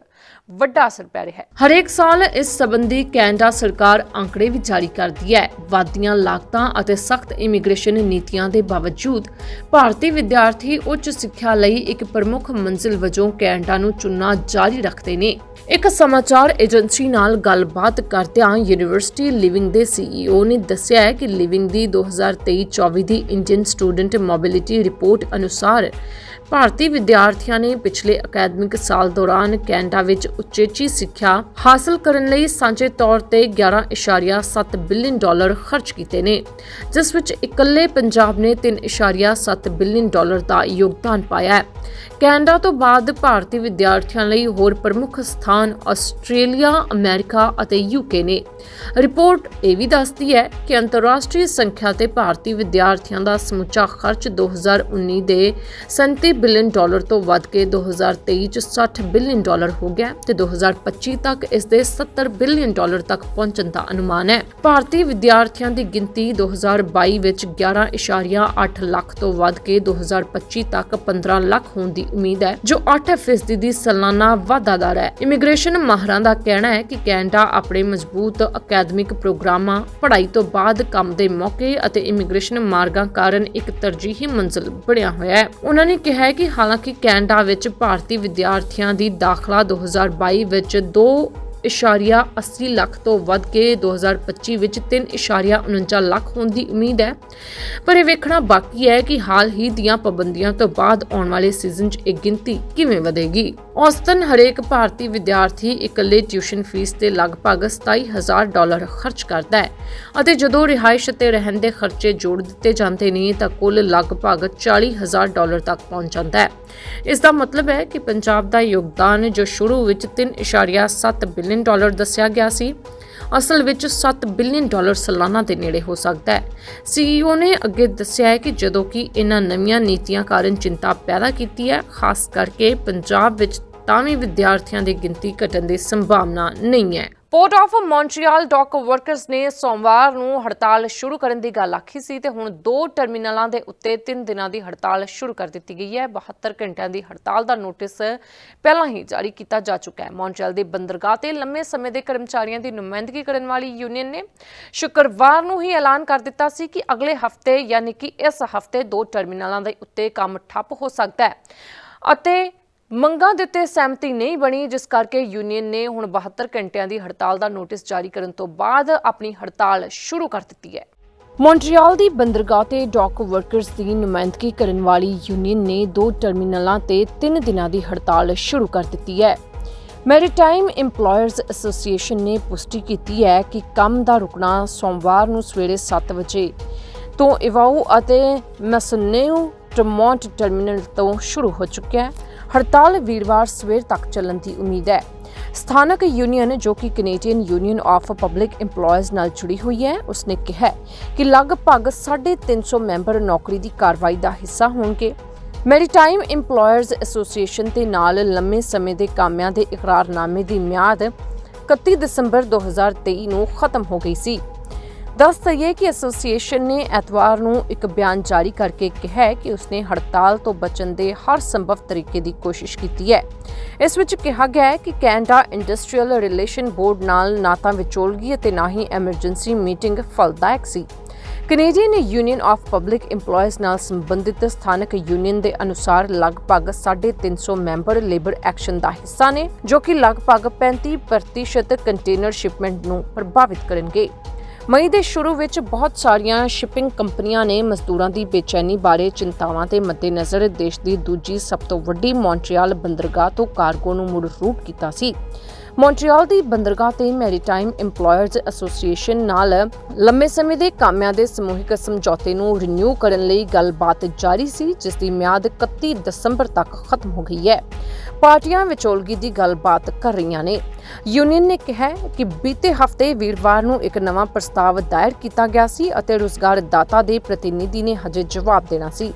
ਵੱਡਾ ਅਸਰ ਪੈ ਰਿਹਾ ਹੈ। ਹਰੇਕ ਸਾਲ ਇਸ ਸੰਬੰਧੀ ਕੈਨੇਡਾ ਸਰਕਾਰ ਅੰਕੜੇ ਵੀ ਜਾਰੀ ਕਰਦੀ ਹੈ। ਵਾਧੀਆਂ ਲਾਗਤਾਂ ਅਤੇ ਸਖਤ ਇਮੀਗ੍ਰੇਸ਼ਨ ਨੀਤੀਆਂ ਦੇ ਬਾਵਜੂਦ ਭਾਰਤੀ ਵਿਦਿਆਰਥੀ ਉੱਚ ਸਿੱਖਿਆ ਲਈ ਇੱਕ ਪ੍ਰਮੁੱਖ ਮੰਜ਼ਿਲ ਵਜੋਂ ਕੈਨੇਡਾ ਨੂੰ ਚੁਣਨਾ ਜਾਰੀ ਰੱਖਦੇ ਨੇ। ਇੱਕ ਸਮਾਚਾਰ ਏਜੰਸੀ ਨਾਲ ਗੱਲਬਾਤ ਕਰਦਿਆਂ ਯੂਨੀਵਰਸਿਟੀ ਲਿਵਿੰਗ ਦੇ ਸੀਈਓ ਨੇ ਦੱਸਿਆ ਹੈ ਕਿ ਲਿਵਿੰਗ ਦੀ 2023-24 ਦੀ ਇੰਡੀਅਨ ਸਟੂਡੈਂਟ ਮੋਬਿਲਿਟੀ ਰਿਪੋਰਟ ਅਨੁਸਾਰ ਭਾਰਤੀ ਵਿਦਿਆਰਥੀਆਂ ਨੇ ਪਿਛਲੇ ਅਕੈਡਮਿਕ ਸਾਲ ਦੌਰਾਨ ਕੈਨੇਡਾ ਵਿੱਚ ਉਚੇਚੀ ਸਿੱਖਿਆ ਹਾਸਲ ਕਰਨ ਲਈ ਸਾਂਝੇ ਤੌਰ ਤੇ 11.7 ਬਿਲੀਅਨ ਡਾਲਰ ਖਰਚ ਕੀਤੇ ਨੇ, ਜਿਸ ਵਿੱਚ ਇਕੱਲੇ ਪੰਜਾਬ ਨੇ 3.7 ਬਿਲੀਅਨ ਡਾਲਰ ਦਾ ਯੋਗਦਾਨ ਪਾਇਆ ਹੈ। ਕੈਨੇਡਾ ਤੋਂ ਬਾਅਦ ਭਾਰਤੀ ਵਿਦਿਆਰਥੀਆਂ ਲਈ ਹੋਰ ਪ੍ਰਮੁੱਖ ਸਥਾਨ ਆਸਟ੍ਰੇਲੀਆ, ਅਮਰੀਕਾ ਅਤੇ ਯੂਕੇ ਨੇ। ਰਿਪੋਰਟ ਇਹ ਵੀ ਦੱਸਦੀ ਹੈ ਕਿ ਅੰਤਰਰਾਸ਼ਟਰੀ ਸੰਖਿਆ ਤੇ ਭਾਰਤੀ ਵਿਦਿਆਰਥੀਆਂ ਦਾ ਸਮੁੱਚਾ ਖਰਚ 2019 ਦੇ 37 ਬਿਲੀਅਨ ਡਾਲਰ ਤੋਂ ਵੱਧ ਕੇ 2023 ਚ 60 ਬਿਲੀਅਨ ਡਾਲਰ ਹੋ ਗਿਆ ਤੇ 2025 ਤੱਕ ਇਸ ਦੇ 70 ਬਿਲੀਅਨ ਡਾਲਰ ਤੱਕ ਪਹੁੰਚਣ ਦਾ ਅਨੁਮਾਨ ਹੈ। ਭਾਰਤੀ ਵਿਦਿਆਰਥੀਆਂ ਦੀ ਗਿਣਤੀ 2022 ਵਿੱਚ 11.8 ਲੱਖ ਤੋਂ ਵੱਧ ਕੇ 2025 ਤੱਕ 15 ਲੱਖ ਹੋਣ ਦੀ ਉਮੀਦ ਹੈ, ਜੋ 8% ਦੀ ਸਾਲਾਨਾ ਵਾਧਾ ਦਰ ਹੈ। ਇਮੀਗ੍ਰੇਸ਼ਨ ਮਾਹਰਾਂ ਦਾ ਕਹਿਣਾ ਹੈ ਕਿ ਕੈਨੇਡਾ ਆਪਣੇ ਮਜ਼ਬੂਤ ਅਕੈਡਮਿਕ ਪ੍ਰੋਗਰਾਮਾਂ, ਪੜ੍ਹਾਈ ਤੋਂ ਬਾਅਦ ਕੰਮ ਦੇ ਮੌਕੇ ਅਤੇ ਇਮੀਗ੍ਰੇਸ਼ਨ ਮਾਰਗਾਂ ਕਾਰਨ ਇੱਕ ਤਰਜੀਹੀ ਮੰਜ਼ਿਲ ਬਣਿਆ ਹੋਇਆ ਹੈ। ਉਹਨਾਂ ਨੇ ਕਿਹਾ ਹੈ ਕਿ ਹਾਲਾਂਕਿ ਕੈਨੇਡਾ ਵਿੱਚ ਭਾਰਤੀ ਵਿਦਿਆਰਥੀਆਂ ਦੀ ਦਾਖਲਾ 2022 ਵਿੱਚ 2 ਇਸ਼ਾਰੀਆ 80 ਲੱਖ ਤੋਂ ਵੱਧ ਕੇ 2025 ਵਿੱਚ 3.49 ਲੱਖ ਹੋਣ ਦੀ ਉਮੀਦ ਹੈ। ਪਰ ਇਹ ਵੇਖਣਾ ਬਾਕੀ ਹੈ ਕਿ ਹਾਲ ਹੀ ਦੀਆਂ ਪਾਬੰਦੀਆਂ ਤੋਂ ਬਾਅਦ ਆਉਣ ਵਾਲੇ ਸੀਜ਼ਨ 'ਚ ਇਹ ਗਿਣਤੀ ਕਿਵੇਂ ਵਧੇਗੀ। ਔਸਤਨ ਹਰੇਕ ਭਾਰਤੀ ਵਿਦਿਆਰਥੀ ਇਕੱਲੇ ਟਿਊਸ਼ਨ ਫੀਸ ਤੇ ਲਗਭਗ 27000 ਡਾਲਰ ਖਰਚ ਕਰਦਾ ਹੈ ਅਤੇ ਜਦੋਂ ਰਿਹਾਇਸ਼ ਅਤੇ ਰਹਿਣ ਦੇ ਖਰਚੇ ਜੋੜ ਦਿੱਤੇ ਜਾਂਦੇ ਨੇ ਤਾਂ ਕੁੱਲ ਲਗਭਗ 40000 ਡਾਲਰ ਤੱਕ ਪਹੁੰਚ ਜਾਂਦਾ ਹੈ। ਇਸ ਦਾ ਮਤਲਬ ਹੈ ਕਿ ਪੰਜਾਬ ਦਾ ਯੋਗਦਾਨ ਜੋ ਸ਼ੁਰੂ ਵਿੱਚ 3.7 ਬਿਲੀਅਨ ਡਾਲਰ ਦੱਸਿਆ ਗਿਆ ਸੀ ਅਸਲ ਵਿੱਚ 7 ਬਿਲੀਅਨ ਡਾਲਰ ਸਾਲਾਨਾ ਦੇ ਨੇੜੇ ਹੋ ਸਕਦਾ ਹੈ। ਸੀਈਓ ਨੇ ਅੱਗੇ ਦੱਸਿਆ ਹੈ ਕਿ ਜਦੋਂ ਕਿ ਇਹਨਾਂ ਨਵੀਆਂ ਨੀਤੀਆਂ ਕਾਰਨ ਚਿੰਤਾ ਪੈਦਾ ਕੀਤੀ ਹੈ, ਖਾਸ ਕਰਕੇ ਪੰਜਾਬ ਵਿੱਚ ਤਾਂ ਵੀ ਵਿਦਿਆਰਥੀਆਂ ਦੀ ਗਿਣਤੀ ਘਟਣ ਦੀ ਸੰਭਾਵਨਾ ਨਹੀਂ ਹੈ। ਪੋਰਟ ਆਫ ਮੌਂਟਰੀਅਲ ਡਾਕ ਵਰਕਰਸ ਨੇ ਸੋਮਵਾਰ ਨੂੰ ਹੜਤਾਲ ਸ਼ੁਰੂ ਕਰਨ ਦੀ ਗੱਲ ਆਖੀ ਸੀ ਤੇ ਹੁਣ ਦੋ ਟਰਮੀਨਲਾਂ ਦੇ ਉੱਤੇ 3 ਦਿਨਾਂ ਦੀ ਹੜਤਾਲ ਸ਼ੁਰੂ ਕਰ ਦਿੱਤੀ ਗਈ ਹੈ। 72 ਘੰਟਿਆਂ ਦੀ ਹੜਤਾਲ ਦਾ ਨੋਟਿਸ ਪਹਿਲਾਂ ਹੀ ਜਾਰੀ ਕੀਤਾ ਜਾ ਚੁੱਕਾ ਹੈ। ਮੌਂਟਰੀਅਲ ਦੇ ਬੰਦਰਗਾਹ ਤੇ ਲੰਮੇ ਸਮੇਂ ਦੇ ਕਰਮਚਾਰੀਆਂ ਦੀ ਨੁਮਾਇੰਦਗੀ ਕਰਨ ਵਾਲੀ ਯੂਨੀਅਨ ਨੇ ਸ਼ੁੱਕਰਵਾਰ ਨੂੰ ਹੀ ਐਲਾਨ ਕਰ ਦਿੱਤਾ ਸੀ ਕਿ ਅਗਲੇ ਹਫ਼ਤੇ ਯਾਨੀ ਕਿ ਇਸ ਹਫ਼ਤੇ ਦੋ ਟਰਮੀਨਲਾਂ ਦੇ ਉੱਤੇ ਕੰਮ ਠੱਪ ਹੋ ਸਕਦਾ ਹੈ ਅਤੇ ਮੰਗਾਂ ਦੇ ਉੱਤੇ ਸਹਿਮਤੀ ਨਹੀਂ ਬਣੀ, ਜਿਸ ਕਰਕੇ ਯੂਨੀਅਨ ਨੇ ਹੁਣ 72 ਘੰਟਿਆਂ ਦੀ ਹੜਤਾਲ ਦਾ ਨੋਟਿਸ ਜਾਰੀ ਕਰਨ ਤੋਂ ਬਾਅਦ ਆਪਣੀ ਹੜਤਾਲ ਸ਼ੁਰੂ ਕਰ ਦਿੱਤੀ ਹੈ। ਮੌਂਟਰੀਅਲ ਦੀ ਬੰਦਰਗਾਹ ਤੇ ਡਾਕ ਵਰਕਰਸ ਦੀ ਨੁਮਾਇੰਦਗੀ ਕਰਨ ਵਾਲੀ ਯੂਨੀਅਨ ਨੇ ਦੋ ਟਰਮੀਨਲਾਂ ਤੇ 3 ਦਿਨਾਂ ਦੀ ਹੜਤਾਲ ਸ਼ੁਰੂ ਕਰ ਦਿੱਤੀ ਹੈ। ਮੈਰੀਟਾਈਮ EMPLOYERS ਐਸੋਸੀਏਸ਼ਨ ਨੇ ਪੁਸ਼ਟੀ ਕੀਤੀ ਹੈ ਕਿ ਕੰਮ ਦਾ ਰੁਕਣਾ ਸੋਮਵਾਰ ਨੂੰ ਸਵੇਰੇ 7 ਵਜੇ ਤੋਂ ਇਵਾਊ ਅਤੇ ਮੈਸਨੇਓ ਟਰਮੋਂਟ ਟਰਮੀਨਲ ਤੋਂ ਸ਼ੁਰੂ ਹੋ ਚੁੱਕਿਆ ਹੈ। ਹੜਤਾਲ ਵੀਰਵਾਰ ਸਵੇਰ ਤੱਕ ਚੱਲਣ ਦੀ ਉਮੀਦ ਹੈ। ਸਥਾਨਕ ਯੂਨੀਅਨ, ਜੋ ਕਿ Canadian union of public EMPLOYERS ਨਾਲ ਜੁੜੀ ਹੋਈ ਹੈ, ਉਸਨੇ ਕਿਹਾ ਕਿ ਲਗਭਗ 350 ਮੈਂਬਰ ਨੌਕਰੀ ਦੀ ਕਾਰਵਾਈ ਦਾ ਹਿੱਸਾ ਹੋਣਗੇ। ਮੈਰੀਟਾਈਮ EMPLOYERS ਐਸੋਸੀਏਸ਼ਨ ਦੇ ਨਾਲ ਲੰਮੇ ਸਮੇਂ ਦੇ ਕਾਮਿਆਂ ਦੇ ਇਕਰਾਰਨਾਮੇ ਦੀ ਮਿਆਦ 31 ਦਸੰਬਰ 2023 ਨੂੰ ਖਤਮ ਹੋ ਗਈ ਸੀ। ਦੱਸ ਦਈਏ ਕਿ ਐਸੋਸੀਏਸ਼ਨ ਨੇ ਐਤਵਾਰ ਨੂੰ ਇੱਕ ਬਿਆਨ ਜਾਰੀ ਕਰਕੇ ਕਿਹਾ ਕਿ ਉਸਨੇ ਹੜਤਾਲ ਤੋਂ ਬਚਣ ਦੇ ਹਰ ਸੰਭਵ ਤਰੀਕੇ ਦੀ ਕੋਸ਼ਿਸ਼ ਕੀਤੀ ਹੈ। ਇਸ ਵਿੱਚ ਕਿਹਾ ਗਿਆ ਹੈ ਕਿ ਕੈਨੇਡਾ ਇੰਡਸਟਰੀਅਲ ਰਿਲੇਸ਼ਨ ਬੋਰਡ ਨਾਲ ਨਾ ਤਾਂ ਵਿਚੋਲਗੀ ਅਤੇ ਨਾ ਹੀ ਐਮਰਜੈਂਸੀ ਮੀਟਿੰਗ ਫਲਦਾਇਕ ਸੀ। Canadian union of public EMPLOYERS ਨਾਲ ਸੰਬੰਧਿਤ ਸਥਾਨਕ ਯੂਨੀਅਨ ਦੇ ਅਨੁਸਾਰ ਲਗਭਗ 350 ਮੈਂਬਰ ਲੇਬਰ ਐਕਸ਼ਨ ਦਾ ਹਿੱਸਾ ਨੇ, ਜੋ ਕਿ ਲਗਭਗ 35% ਕੰਟੇਨਰ ਸ਼ਿਪਮੈਂਟ ਨੂੰ ਪ੍ਰਭਾਵਿਤ ਕਰਨਗੇ। ਮਈ ਦੇ ਸ਼ੁਰੂ ਵਿੱਚ ਬਹੁਤ ਸਾਰੀਆਂ ਸ਼ਿਪਿੰਗ ਕੰਪਨੀਆਂ ਨੇ ਮਜ਼ਦੂਰਾਂ ਦੀ ਬੇਚੈਨੀ ਬਾਰੇ ਚਿੰਤਾਵਾਂ ਦੇ ਮੱਦੇਨਜ਼ਰ ਦੇਸ਼ ਦੀ ਦੂਜੀ ਸਭ ਤੋਂ ਵੱਡੀ ਮੌਂਟਰੀਅਲ ਬੰਦਰਗਾਹ ਤੋਂ ਕਾਰਗੋ ਨੂੰ ਮੁੜ ਰੂਟ ਕੀਤਾ ਸੀ। ਮੌਂਟਰੀਅਲ ਦੀ ਬੰਦਰਗਾਹ ਤੇ ਮੈਰੀਟਾਈਮ EMPLOYERS ਐਸੋਸੀਏਸ਼ਨ ਨਾਲ ਲੰਮੇ ਸਮੇਂ ਦੇ ਕਾਮਿਆਂ ਦੇ ਸਮੂਹਿਕ ਸਮਝੌਤੇ ਨੂੰ ਰੀਨਿਊ ਕਰਨ ਲਈ ਗੱਲਬਾਤ ਜਾਰੀ ਸੀ, ਜਿਸ ਦੀ ਮਿਆਦ 31 ਦਸੰਬਰ ਤੱਕ ਖਤਮ ਹੋ ਗਈ ਹੈ। ਪਾਰਟੀਆਂ ਵਿਚੋਲਗੀ ਦੀ ਗੱਲਬਾਤ ਕਰ ਰਹੀਆਂ ਨੇ। ਯੂਨੀਅਨ ਨੇ ਕਿਹਾ ਕਿ ਬੀਤੇ ਹਫ਼ਤੇ ਵੀਰਵਾਰ ਨੂੰ ਇੱਕ ਨਵਾਂ ਪ੍ਰਸਤਾਵ ਦਾਇਰ ਕੀਤਾ ਗਿਆ ਸੀ ਅਤੇ ਰੁਜ਼ਗਾਰ ਦਾਤਾ ਦੇ ਪ੍ਰਤੀਨਿਧੀ ਨੇ ਹਜੇ ਜਵਾਬ ਦੇਣਾ ਸੀ।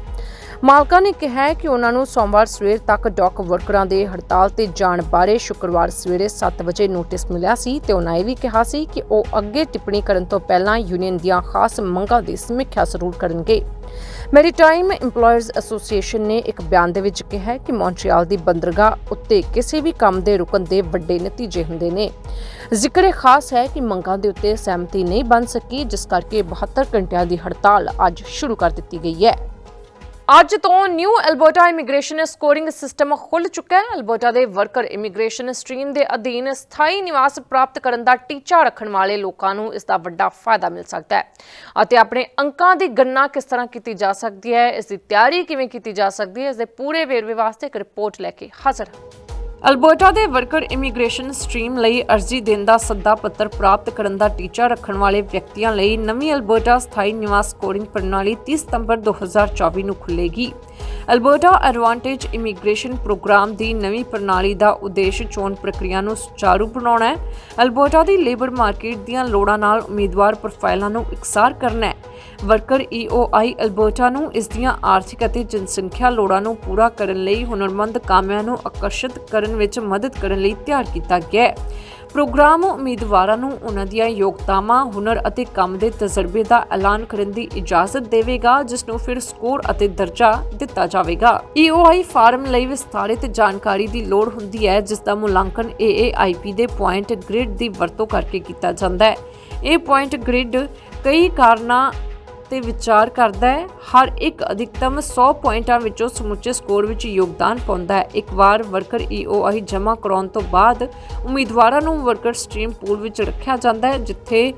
ਮਾਲਕਾਂ ਨੇ ਕਿਹਾ ਕਿ ਉਹਨਾਂ ਨੂੰ ਸੋਮਵਾਰ ਸਵੇਰ ਤੱਕ ਡਾਕ ਵਰਕਰਾਂ ਦੇ ਹੜਤਾਲ ਤੇ ਜਾਣ ਬਾਰੇ ਸ਼ੁੱਕਰਵਾਰ ਸਵੇਰੇ 7 ਵਜੇ ਨੋਟਿਸ ਮਿਲਿਆ ਸੀ ਤੇ ਉਹਨਾਂ ਇਹ ਵੀ ਕਿਹਾ ਸੀ ਕਿ ਉਹ ਅੱਗੇ ਟਿੱਪਣੀ ਕਰਨ ਤੋਂ ਪਹਿਲਾਂ ਯੂਨੀਅਨ ਦੀਆਂ ਖਾਸ ਮੰਗਾਂ ਦੀ ਸਮੀਖਿਆ ਜ਼ਰੂਰ ਕਰਨਗੇ। ਮੈਰੀਟਾਈਮ EMPLOYERS ਐਸੋਸੀਏਸ਼ਨ ਨੇ ਇੱਕ ਬਿਆਨ ਦੇ ਵਿੱਚ ਕਿਹਾ ਕਿ ਮੌਂਟਰੀਅਲ ਦੀ ਬੰਦਰਗਾਹ ਉੱਤੇ ਕਿਸੇ ਵੀ ਕੰਮ ਦੇ ਰੁਕਣ ਦੇ ਵੱਡੇ ਨਤੀਜੇ ਹੁੰਦੇ ਨੇ। ਜ਼ਿਕਰ ਖਾਸ ਹੈ ਕਿ ਮੰਗਾਂ ਦੇ ਉੱਤੇ ਸਹਿਮਤੀ ਨਹੀਂ ਬਣ ਸਕੀ, ਜਿਸ ਕਰਕੇ 72 ਘੰਟਿਆਂ ਦੀ ਹੜਤਾਲ ਅੱਜ ਸ਼ੁਰੂ ਕਰ ਦਿੱਤੀ ਗਈ ਹੈ। ਅੱਜ ਤੋਂ new Alberta immigration scoring system ਖੁੱਲ ਚੁੱਕਾ ਹੈ। ਐਲਬਰਟਾ ਦੇ ਵਰਕਰ ਇਮੀਗ੍ਰੇਸ਼ਨ ਸਟਰੀਮ ਦੇ ਅਧੀਨ ਸਥਾਈ ਨਿਵਾਸ ਪ੍ਰਾਪਤ ਕਰਨ ਦਾ ਟੀਚਾ ਰੱਖਣ ਵਾਲੇ ਲੋਕਾਂ ਨੂੰ ਇਸ ਦਾ ਵੱਡਾ ਫਾਇਦਾ ਮਿਲ ਸਕਦਾ ਹੈ ਅਤੇ ਆਪਣੇ ਅੰਕਾਂ ਦੀ ਗਣਨਾ ਕਿਸ ਤਰ੍ਹਾਂ ਕੀਤੀ ਜਾ ਸਕਦੀ ਹੈ, ਇਸ ਦੀ ਤਿਆਰੀ ਕਿਵੇਂ ਕੀਤੀ ਜਾ ਸਕਦੀ ਹੈ, ਇਸ ਦੇ ਪੂਰੇ ਵੇਰਵੇ ਵਾਸਤੇ ਇੱਕ ਰਿਪੋਰਟ ਲੈ ਕੇ ਹਾਜ਼ਰ ਹਾਂ। ਅਲਬਰਟਾ ਦੇ ਵਰਕਰ ਇਮੀਗ੍ਰੇਸ਼ਨ ਸਟਰੀਮ ਲਈ ਅਰਜ਼ੀ ਦੇਣ ਦਾ ਸੱਦਾ ਪੱਤਰ ਪ੍ਰਾਪਤ ਕਰਨ ਦਾ ਟੀਚਾ ਰੱਖਣ ਵਾਲੇ ਵਿਅਕਤੀਆਂ ਲਈ ਨਵੀਂ ਅਲਬਰਟਾ ਸਥਾਈ ਨਿਵਾਸ ਸਕੋਰਿੰਗ ਪ੍ਰਣਾਲੀ 30 ਸਤੰਬਰ 2024 ਨੂੰ ਖੁੱਲੇਗੀ ਅਲਬਰਟਾ ਐਡਵਾਂਟੇਜ ਇਮੀਗ੍ਰੇਸ਼ਨ ਪ੍ਰੋਗਰਾਮ ਦੀ ਨਵੀਂ ਪ੍ਰਣਾਲੀ ਦਾ ਉਦੇਸ਼ ਚੋਣ ਪ੍ਰਕਿਰਿਆ ਨੂੰ ਸੁਚਾਰੂ ਬਣਾਉਣਾ ਹੈ। ਅਲਬਰਟਾ ਦੀ ਲੇਬਰ ਮਾਰਕੀਟ ਦੀਆਂ ਲੋੜਾਂ ਨਾਲ ਉਮੀਦਵਾਰ ਪ੍ਰੋਫਾਈਲਾਂ ਨੂੰ ਇਕਸਾਰ ਕਰਨਾ ਹੈ। ਵਰਕਰ EOI ਅਲਬਰਟਾ ਨੂੰ ਇਸ ਦੀਆਂ ਆਰਥਿਕ ਅਤੇ ਜਨਸੰਖਿਆ ਲੋੜਾਂ ਨੂੰ ਪੂਰਾ ਕਰਨ ਲਈ ਹੁਨਰਮੰਦ ਕਾਮਿਆਂ ਨੂੰ ਆਕਰਸ਼ਿਤ ਕਰਨ ਵਿੱਚ ਮਦਦ ਕਰਨ ਲਈ ਤਿਆਰ ਕੀਤਾ ਗਿਆ ਹੈ। ਪ੍ਰੋਗਰਾਮ ਉਮੀਦਵਾਰਾਂ ਨੂੰ ਉਹਨਾਂ ਦੀਆਂ ਯੋਗਤਾਵਾਂ, ਹੁਨਰ ਅਤੇ ਕੰਮ ਦੇ ਤਜਰਬੇ ਦਾ ਐਲਾਨ ਕਰਨ ਦੀ ਇਜਾਜ਼ਤ ਦੇਵੇਗਾ, ਜਿਸ ਨੂੰ ਫਿਰ ਸਕੋਰ ਅਤੇ ਦਰਜਾ ਦਿੱਤਾ ਜਾਵੇਗਾ। EOI ਫਾਰਮ ਲਈ ਵਿਸਥਾਰਿਤ ਜਾਣਕਾਰੀ ਦੀ ਲੋੜ ਹੁੰਦੀ ਹੈ, ਜਿਸ ਦਾ ਮੁਲਾਂਕਣ AAIP ਦੇ ਪੁਆਇੰਟ ਗ੍ਰਿਡ ਦੀ ਵਰਤੋਂ ਕਰਕੇ ਕੀਤਾ ਜਾਂਦਾ ਹੈ। ਇਹ ਪੁਆਇੰਟ ਗ੍ਰਿਡ ਕਈ ਕਾਰਨਾਂ ਤੇ ਵਿਚਾਰ ਕਰਦਾ ਹੈ, ਹਰ ਇੱਕ ਅਧਿਕਤਮ 100 ਪੁਆਇੰਟਾਂ ਵਿੱਚੋਂ ਸਮੁੱਚੇ ਸਕੋਰ ਵਿੱਚ ਯੋਗਦਾਨ ਪਾਉਂਦਾ ਹੈ। ਇੱਕ ਵਾਰ ਵਰਕਰ EOI ਜਮ੍ਹਾਂ ਕਰਾਉਣ ਤੋਂ ਬਾਅਦ ਉਮੀਦਵਾਰਾਂ ਨੂੰ ਵਰਕਰ ਸਟ੍ਰੀਮ ਪੂਲ ਵਿੱਚ ਰੱਖਿਆ ਜਾਂਦਾ ਹੈ, ਜਿੱਥੇ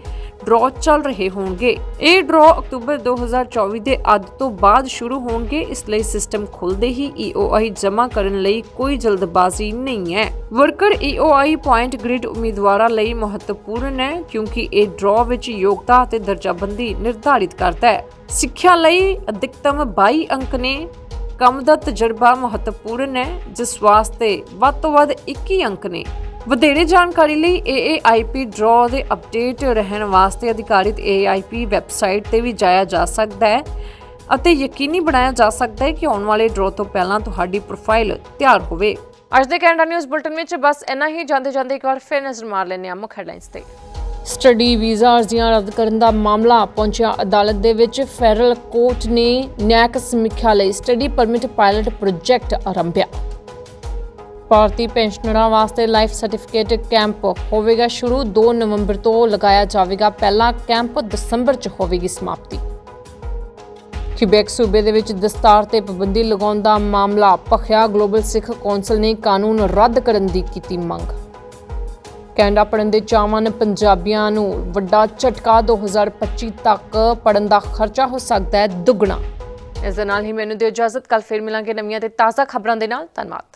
ਡਰਾਅ ਚੱਲ ਰਹੇ ਹੋਣਗੇ। ਇਹ ਡਰਾਅ ਅਕਤੂਬਰ 2024 ਦੇ ਅੱਧ ਤੋਂ ਬਾਅਦ ਸ਼ੁਰੂ ਹੋਣਗੇ। ਇਸ ਲਈ ਸਿਸਟਮ ਖੁੱਲਦੇ ਹੀ EOI ਜਮ੍ਹਾਂ ਕਰਨ ਲਈ ਕੋਈ ਜਲਦਬਾਜ਼ੀ ਨਹੀਂ ਹੈ। ਵਰਕਰ EOI ਪੁਆਇੰਟ ਗ੍ਰਿਡ ਉਮੀਦਵਾਰਾਂ ਲਈ ਮਹੱਤਵਪੂਰਨ ਹੈ, ਕਿਉਂਕਿ ਇਹ ਡਰਾਅ ਵਿੱਚ ਯੋਗਤਾ ਅਤੇ ਦਰਜਾਬੰਦੀ ਨਿਰਧਾਰਿਤ ਕਰਦਾ ਹੈ। ਸਿੱਖਿਆ ਲਈ ਅਧਿਕਤਮ 22 ਅੰਕ ਨੇ। ਕੰਮ ਦਾ ਤਜਰਬਾ ਮਹੱਤਵਪੂਰਨ ਹੈ, ਜਿਸ ਵਾਸਤੇ ਵੱਧ ਤੋਂ ਵੱਧ 21 ਅੰਕ ਨੇ। ਵਧੇਰੇ ਜਾਣਕਾਰੀ ਲਈ AAIP ਡਰਾਅ ਦੇ ਅਪਡੇਟ ਰਹਿਣ ਵਾਸਤੇ ਅਧਿਕਾਰਿਤ AAIP ਵੈਬਸਾਈਟ ਤੇ ਵੀ ਜਾਇਆ ਜਾ ਸਕਦਾ ਹੈ ਅਤੇ ਯਕੀਨੀ ਬਣਾਇਆ ਜਾ ਸਕਦਾ ਹੈ ਕਿ ਆਉਣ ਵਾਲੇ ਡਰਾਅ ਤੋਂ ਪਹਿਲਾਂ ਤੁਹਾਡੀ ਪ੍ਰੋਫਾਈਲ ਤਿਆਰ ਹੋਵੇ। ਅੱਜ ਦੇ ਕੈਨੇਡਾ ਨਿਊਜ਼ ਬੁਲਟਨ ਵਿੱਚ ਬਸ ਇੰਨਾ ਹੀ। ਜਾਂਦੇ ਜਾਂਦੇ ਇੱਕ ਵਾਰ ਫਿਰ ਨਜ਼ਰ ਮਾਰ ਲੈਂਦੇ ਹਾਂ ਮੁੱਖ ਹੈਡਲਾਈਨਸ ਤੇ। ਸਟੱਡੀ ਵੀਜ਼ਾ ਅਰਜ਼ੀਆਂ ਰੱਦ ਕਰਨ ਦਾ ਮਾਮਲਾ ਪਹੁੰਚਿਆ ਅਦਾਲਤ ਦੇ ਵਿੱਚ। ਫੈਡਰਲ ਕੋਰਟ ਨੇ ਨਿਆਇਕ ਸਮੀਖਿਆ ਲਈ ਸਟੱਡੀ ਪਰਮਿਟ ਪਾਇਲਟ ਪ੍ਰੋਜੈਕਟ ਆਰੰਭਿਆ। ਭਾਰਤੀ ਪੈਨਸ਼ਨਰਾਂ ਵਾਸਤੇ ਲਾਈਫ ਸਰਟੀਫਿਕੇਟ ਕੈਂਪ ਹੋਵੇਗਾ ਸ਼ੁਰੂ। 2 ਨਵੰਬਰ ਤੋਂ ਲਗਾਇਆ ਜਾਵੇਗਾ। ਪਹਿਲਾ ਕੈਂਪ ਦਸੰਬਰ 'ਚ ਹੋਵੇਗੀ ਸਮਾਪਤੀ। ਕਿਬੈਕ ਸੂਬੇ ਦੇ ਵਿੱਚ ਦਸਤਾਰ ਤੇ ਪਾਬੰਦੀ ਲਗਾਉਣ ਦਾ ਮਾਮਲਾ ਭਖਿਆ। ਗਲੋਬਲ ਸਿੱਖ ਕੌਂਸਲ ਨੇ ਕਾਨੂੰਨ ਰੱਦ ਕਰਨ ਦੀ ਕੀਤੀ ਮੰਗ। ਕੈਨੇਡਾ ਪੜਨ ਦੇ ਚਾਹਵਾਨ ਪੰਜਾਬੀਆਂ ਨੂੰ ਵੱਡਾ ਝਟਕਾ। 2025 ਤੱਕ ਪੜਨ ਦਾ ਖਰਚਾ ਹੋ ਸਕਦਾ ਹੈ ਦੁੱਗਣਾ। ਇਸ ਦੇ ਨਾਲ ਹੀ ਮੈਨੂੰ ਦਿਓ ਇਜਾਜ਼ਤ। ਕੱਲ ਫਿਰ ਮਿਲਾਂਗੇ ਨਵੀਆਂ ਤੇ ਤਾਜ਼ਾ ਖਬਰਾਂ ਦੇ ਨਾਲ। ਧੰਨਵਾਦ।